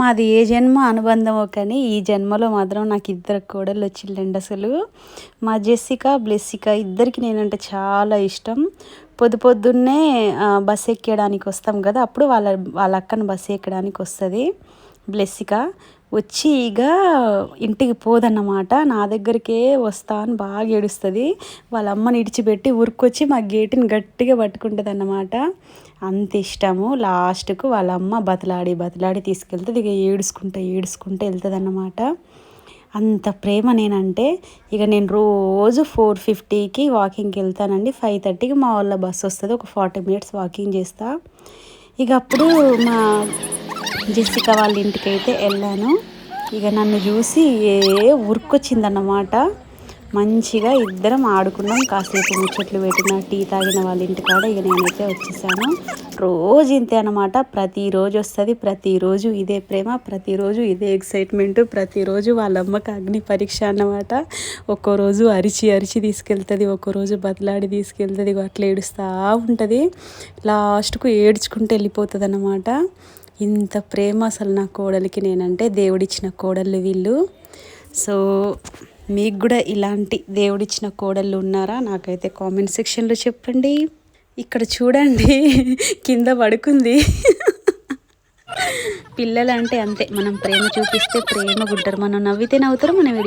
మాది ఏ జన్మ అనుబంధమో కానీ ఈ జన్మలో మాత్రం నాకు ఇద్దరు కోడలు వచ్చిండండి అసలు. మా జెస్సిక బ్లెస్సిక ఇద్దరికి నేనంటే చాలా ఇష్టం. పొద్దు పొద్దున్నే బస్సు ఎక్కడానికి వస్తాం కదా అప్పుడు వాళ్ళ వాళ్ళ అక్కను బస్సు ఎక్కడానికి వస్తుంది బ్లెస్సిక వచ్చి ఇక ఇంటికి పోదన్నమాట. నా దగ్గరికే వస్తా అని బాగా ఏడుస్తుంది. వాళ్ళ అమ్మని ఇడిచిపెట్టి ఉరుకొచ్చి మా గేటుని గట్టిగా పట్టుకుంటుంది అన్నమాట అంత ఇష్టము. లాస్ట్కు వాళ్ళ అమ్మ బతలాడి బతలాడి తీసుకెళ్తుంది. ఇక ఏడుచుకుంటూ ఏడుచుకుంటూ వెళ్తుంది అన్నమాట అంత ప్రేమ నేనంటే ఇక నేను రోజు ఫోర్ ఫిఫ్టీకి వాకింగ్కి వెళ్తానండి. ఫైవ్ థర్టీకి మా వాళ్ళ బస్సు వస్తుంది. ఒక ఫార్టీ మినిట్స్ వాకింగ్ చేస్తా. ఇక అప్పుడు మా జెసిక వాళ్ళ ఇంటికి అయితే వెళ్ళాను. ఇక నన్ను చూసి ఏ ఉరుకొచ్చిందన్నమాట. మంచిగా ఇద్దరం ఆడుకున్నాం. కాసేపు ముచ్చట్లు పెట్టిన టీ తాగిన వాళ్ళ ఇంటికాడ ఇక నేనైతే వచ్చేసాను. రోజు ఇంతే అనమాట ప్రతిరోజు వస్తుంది ప్రతిరోజు ఇదే ప్రేమ ప్రతిరోజు ఇదే ఎక్సైట్మెంట్ ప్రతిరోజు వాళ్ళ అమ్మకి అగ్ని పరీక్ష అన్నమాట. ఒక్కో రోజు అరిచి అరిచి తీసుకెళ్తుంది ఒక్కో రోజు బతలాడి తీసుకెళ్తుంది అట్లా ఏడుస్తూ ఉంటుంది. లాస్ట్కు ఏడ్చుకుంటూ వెళ్ళిపోతుంది అన్నమాట ఇంత ప్రేమ అసలు నా కోడలికి నేనంటే దేవుడిచ్చిన కోడళ్ళు వీళ్ళు. సో మీకు కూడా ఇలాంటి దేవుడిచ్చిన కోడళ్ళు ఉన్నారా? నాకైతే కామెంట్ సెక్షన్లో చెప్పండి. ఇక్కడ చూడండి కింద పడుకుంది. పిల్లలంటే అంతే మనం ప్రేమ చూపిస్తే ప్రేమ గుంటారు. మనం నవ్వితే నవ్వుతారు మనం ఏడిస్తే